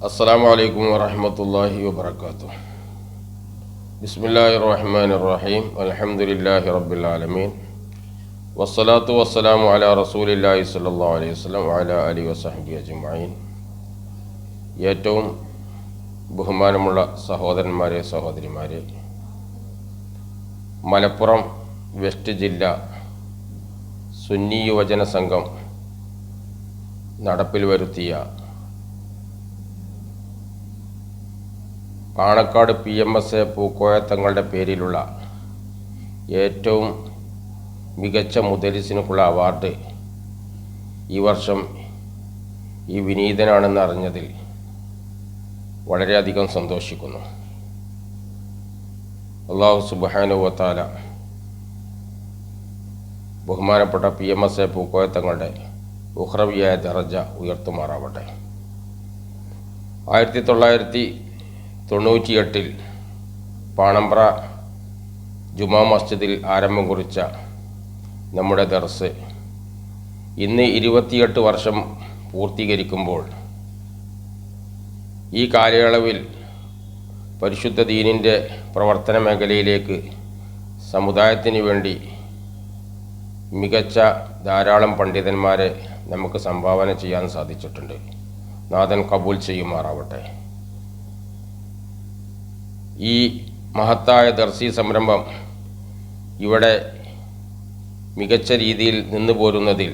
السلام عليكم ورحمة الله وبركاته بسم الله الرحمن الرحيم الحمد لله رب العالمين والصلاة والسلام على رسول الله صلى الله عليه وسلم وعلى آله وصحبه أجمعين ഏറ്റവും ബഹുമാനമുള്ള സഹോദരന്മാരെ സഹോദരിമാരെ മലപ്പുറം വെസ്റ്റ് ജില്ല സുന്നി യുവജന സംഘം നടപ്പിൽ വരുത്തിയ Panakkad P M S A Pookoya തങ്ങളുടെ പേരിലുള്ള ഏറ്റവും മികച്ച മുദരിസിനുള്ള അവാർഡ് ഈ വർഷം ഈ വിനീതനാണെന്ന് അറിഞ്ഞതിൽ വളരെയധികം സന്തോഷിക്കുന്നു. അള്ളാഹു സുബാനുവത്താല ബഹുമാനപ്പെട്ട P M S A Pookoya തങ്ങളുടെ ഉഹ്രവിയായ ദറജ ഉയർത്തുമാറാവട്ടെ. ആയിരത്തി തൊള്ളായിരത്തി തൊണ്ണൂറ്റിയെട്ടിൽ പാണമ്പ്ര ജുമാ മസ്ജിദിൽ ആരംഭം കുറിച്ച നമ്മുടെ ദർസ്. ഇന്ന് ഇരുപത്തിയെട്ട് വർഷം പൂർത്തീകരിക്കുമ്പോൾ ഈ കാലയളവിൽ പരിശുദ്ധ ദീനിന്റെ പ്രവർത്തന മേഖലയിലേക്ക് സമുദായത്തിന് വേണ്ടി മികച്ച ധാരാളം പണ്ഡിതന്മാരെ നമുക്ക് സംഭാവന ചെയ്യാൻ സാധിച്ചിട്ടുണ്ട്. നാഥൻ കബൂൽ ചെയ്യുമാറാവട്ടെ. ഈ മഹത്തായ ദർശി സംരംഭം ഇവിടെ മികച്ച രീതിയിൽ നിന്നു പോരുന്നതിൽ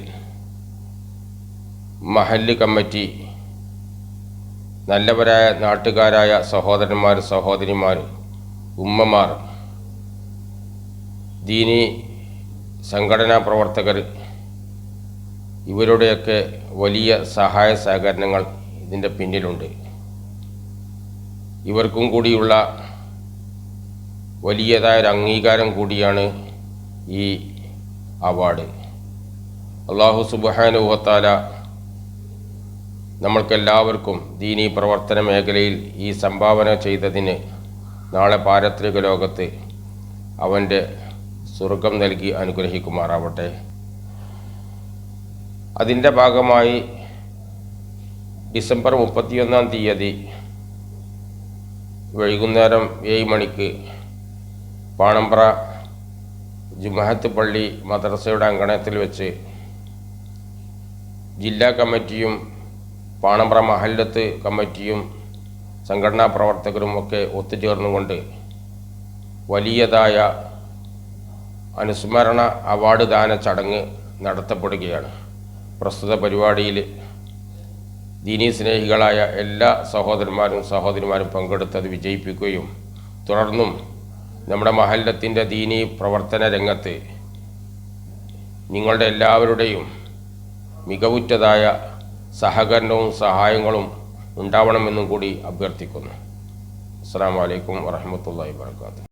മഹല്ല് കമ്മിറ്റി നല്ലവരായ നാട്ടുകാരായ സഹോദരന്മാർ സഹോദരിമാർ ഉമ്മമാർ ദീനി സംഘടനാ പ്രവർത്തകർ ഇവരുടെയൊക്കെ വലിയ സഹായ സഹകരണങ്ങൾ ഇതിന്റെ പിന്നിലുണ്ട്. ഇവർക്കും കൂടിയുള്ള വലിയതായ ഒരു അംഗീകാരം കൂടിയാണ് ഈ അവാർഡ്. അള്ളാഹു സുബാനുഭവത്താല നമ്മൾക്കെല്ലാവർക്കും ദീനി പ്രവർത്തന മേഖലയിൽ ഈ സംഭാവന ചെയ്തതിന് നാളെ പാരത്രിക ലോകത്ത് അവന്റെ സ്വർഗം നൽകി അനുഗ്രഹിക്കുമാറാവട്ടെ. അതിന്റെ ഭാഗമായി ഡിസംബർ മുപ്പത്തിയൊന്നാം തീയതി വൈകുന്നേരം ഏഴ് മണിക്ക് പാണമ്പ്ര ജുമഹത്ത് പള്ളി മദ്രസയുടെ അങ്കണത്തിൽ വെച്ച് ജില്ലാ കമ്മിറ്റിയും പാണമ്പ്ര മഹല്ലത്ത് കമ്മിറ്റിയും സംഘടനാ പ്രവർത്തകരും ഒക്കെ ഒത്തുചേർന്നുകൊണ്ട് വലിയതായ അനുസ്മരണ അവാർഡ് ദാന ചടങ്ങ് നടത്തപ്പെടുകയാണ്. പ്രസ്തുത പരിപാടിയിൽ ദീനീ സ്നേഹികളായ എല്ലാ സഹോദരന്മാരും സഹോദരിമാരും പങ്കെടുത്തത് വിജയിപ്പിക്കുകയും തുടർന്നും നമ്മുടെ മഹല്ലത്തിന്റെ ദീനീ പ്രവർത്തന രംഗത്ത് നിങ്ങളുടെ എല്ലാവരുടെയും മികവുറ്റതായ സഹകരണവും സഹായങ്ങളും ഉണ്ടാവണമെന്നും കൂടി അഭ്യർത്ഥിക്കുന്നു. അസ്സാം വലൈക്കും വാഹമത്തല്ലാ വാത്തു